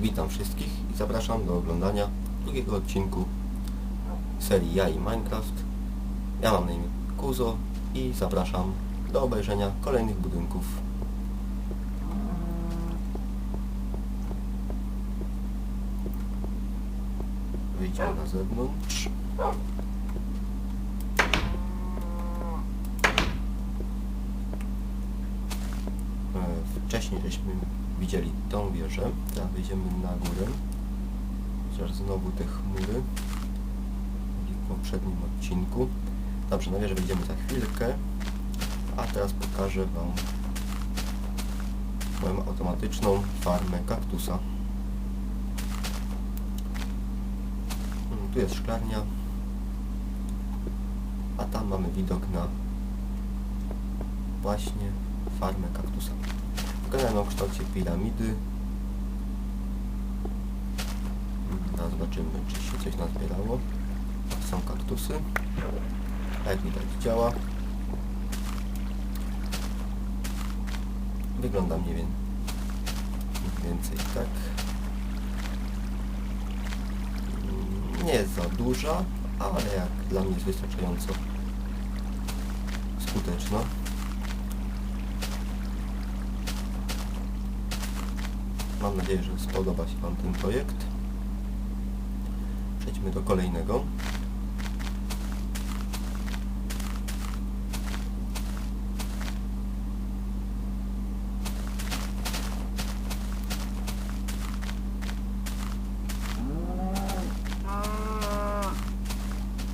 Witam wszystkich i zapraszam do oglądania drugiego odcinku serii Ja i Minecraft. Ja mam na imię Kuzo i zapraszam do obejrzenia kolejnych budynków. Wyjdziemy na zewnątrz. Wcześniej żeśmy widzieli tą wieżę, teraz wyjdziemy na górę. Chociaż znowu te chmury, w poprzednim odcinku. Dobrze, na wieżę wyjdziemy za chwilkę, a teraz pokażę Wam moją automatyczną farmę kaktusa. Mm, Tu jest szklarnia, a tam mamy widok na właśnie farmę kaktusa. Wykonałem o kształcie piramidy. Teraz zobaczymy, czy się coś nazbierało. Są kaktusy. Jak widać działa. Wygląda mniej więcej, tak. Mm, Nie za duża, ale jak dla mnie jest wystarczająco skuteczna. Mam nadzieję, że spodoba się Wam ten projekt. Przejdźmy do kolejnego.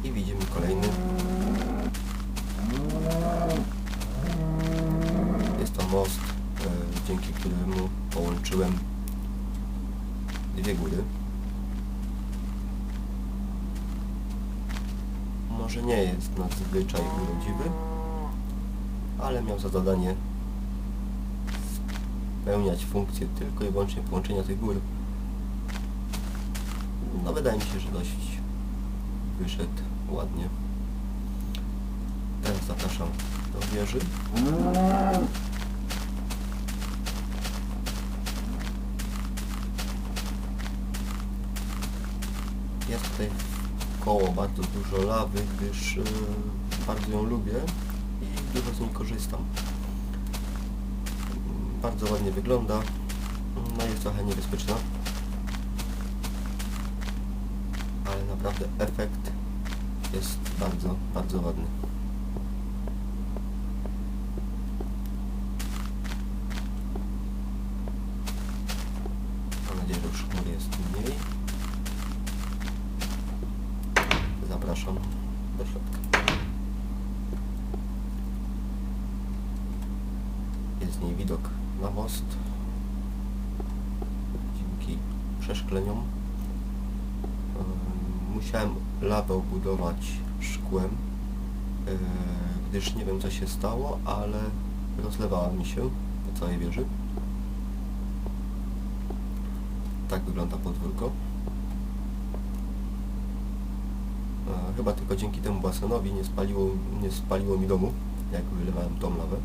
I widzimy kolejny. Jest to most, e, dzięki któremu połączyłem dwie góry. Może nie jest nadzwyczaj urodziwy, ale miał za zadanie spełniać funkcję tylko i wyłącznie połączenia tych gór. No wydaje mi się, że dość wyszedł ładnie. Teraz zapraszam do wieży. Jest tutaj bardzo dużo lawy, gdyż e, bardzo ją lubię i dużo z niej korzystam. Bardzo ładnie wygląda, no jest trochę niebezpieczna. Ale naprawdę efekt jest bardzo, bardzo ładny. Mam nadzieję, że już chmur jest mniej. Zapraszam do środka. Jest z niej widok na most. Dzięki przeszkleniom. Musiałem lawę obudować szkłem, yy, gdyż nie wiem co się stało, ale rozlewała mi się po całej wieży. Tak wygląda podwórko. Chyba tylko dzięki temu basenowi nie spaliło, nie spaliło mi domu, jak wylewałem tą lawę.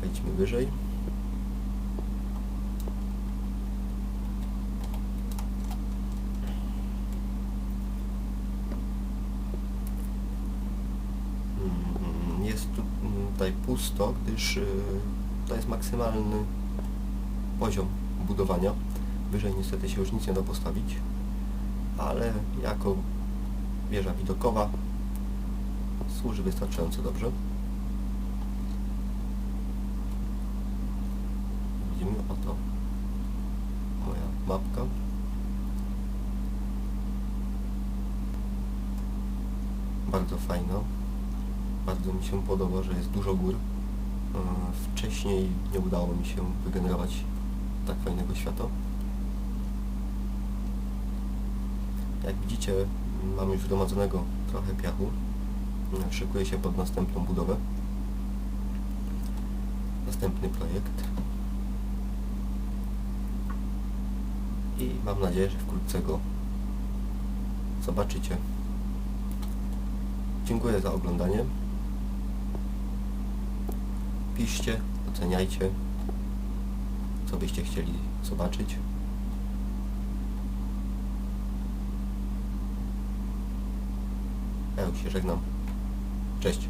Wejdźmy wyżej. Mm, Jest mm, tutaj pusto, gdyż y, to jest maksymalny poziom budowania. Wyżej niestety się już nic nie da postawić, ale jako wieża widokowa służy wystarczająco dobrze. Widzimy oto moja mapka. Bardzo fajna. Bardzo mi się podoba, że jest dużo gór. E, Wcześniej nie udało mi się wygenerować tak fajnego świata. Jak widzicie, mam już zgromadzonego trochę piachu. Szykuję się pod następną budowę. Następny projekt. I mam nadzieję, że wkrótce go zobaczycie. Dziękuję za oglądanie. Piszcie, oceniajcie, co byście chcieli zobaczyć. Ja już się żegnam. Cześć.